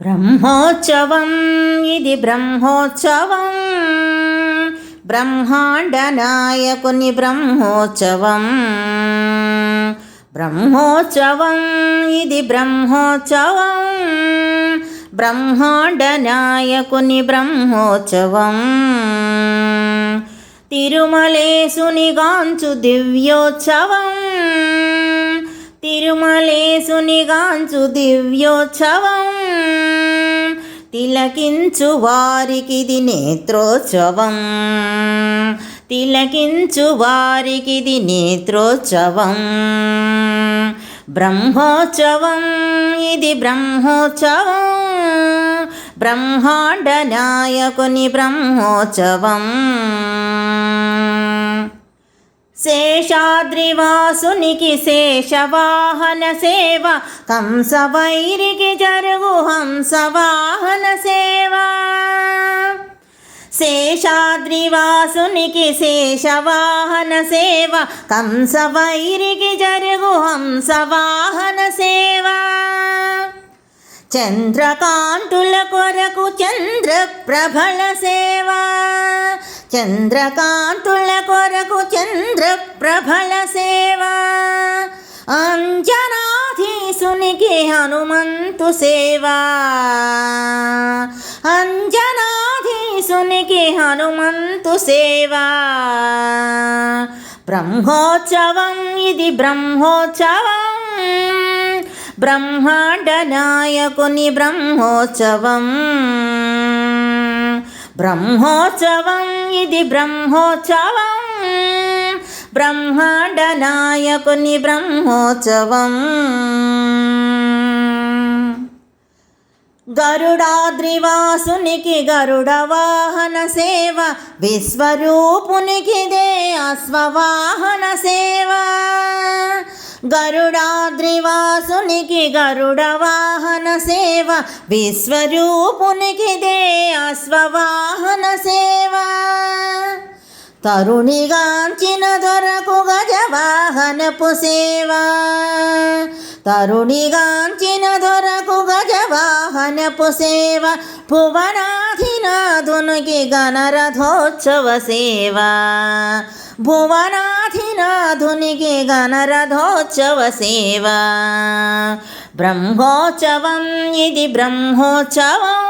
బ్రహ్మోత్సవం ఇది బ్రహ్మోత్సవం. బ్రహ్మాండ నాయకుని బ్రహ్మోత్సవం. బ్రహ్మోత్సవం ఇది బ్రహ్మోత్సవం. బ్రహ్మాండ నాయకుని బ్రహ్మోత్సవం తిరుమలేసునిగాంచు దివ్యోత్సవం. యేసునిగాంచు దివ్యోత్సవం తిలకించు వారికిది నేత్రోత్సవం. తిలకించు వారికిది నేత్రోత్సవం. బ్రహ్మోత్సవం ఇది బ్రహ్మోత్సవం. బ్రహ్మాండ నాయకుని బ్రహ్మోత్సవం. శేషాద్రివాసునికి శేషవాహన సేవ కంసవైరికి జరుగు హంసవాహన సేవ. శేషాద్రివాసునికి శేషవాహన సేవ కంసవైరికి జరుగు హంసవాహన సేవ. చంద్రకాంతుల కొరకు చంద్రప్రభల సేవ. చంద్రకాంతుల కొరకు చంద్రప్రభల సేవ. అంజనాధీసునికి హనుమంతు సేవ. అంజనాధీసునికి హనుమంతు సేవ. బ్రహ్మోత్సవం ఇది బ్రహ్మోత్సవం. బ్రహ్మాండ నాయకుని బ్రహ్మోత్సవం. బ్రహ్మోత్సవం ఇది బ్రహ్మోత్సవం. బ్రహ్మాండ నాయకుని బ్రహ్మోత్సవం. గరుడాద్రివాసునికి గరుడ వాహన సేవ విశ్వరూపునికిదే అశ్వవాహన సేవ. గరుడాద్రివాసునికి గరుడ వాహన సేవ విశ్వరూపునికి దే అశ్వవాహన సేవ తరుణిగాంచిన దొరకు గజవాహనపు సేవ తరుణిగాంచిన దొరకు గజవాహనపు సేవ భువనాధినాథునికి గణరథోత్సవ సేవ భువనాధినాథునికి గణరథోత్సవ సేవ. బ్రహ్మోత్సవం ఇది బ్రహ్మోత్సవం.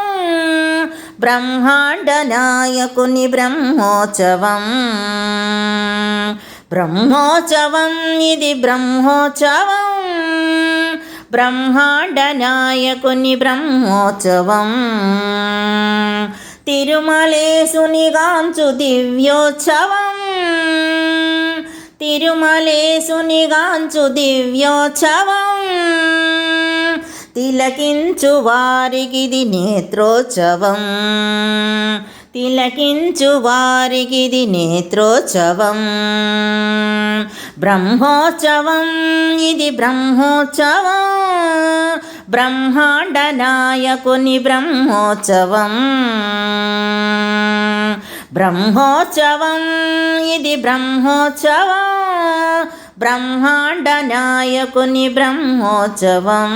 బ్రహ్మాండ నాయకుని బ్రహ్మోత్సవం. బ్రహ్మోత్సవం ఇది బ్రహ్మోత్సవం. బ్రహ్మాండ నాయకుని బ్రహ్మోత్సవం. తిరుమలేసునిగాంచు దివ్యోత్సవం. తిరుమలేసునిగాంచు దివ్యోత్సవం. తిలకించు వారికిది నేత్రోత్సవం. తిలకించు వారికిది నేత్రోత్సవం. బ్రహ్మోత్సవం ఇది బ్రహ్మోత్సవం. బ్రహ్మాండ నాయకుని బ్రహ్మోత్సవం. బ్రహ్మోత్సవం ఇది బ్రహ్మోత్సవం. బ్రహ్మాండ నాయకుని బ్రహ్మోత్సవం.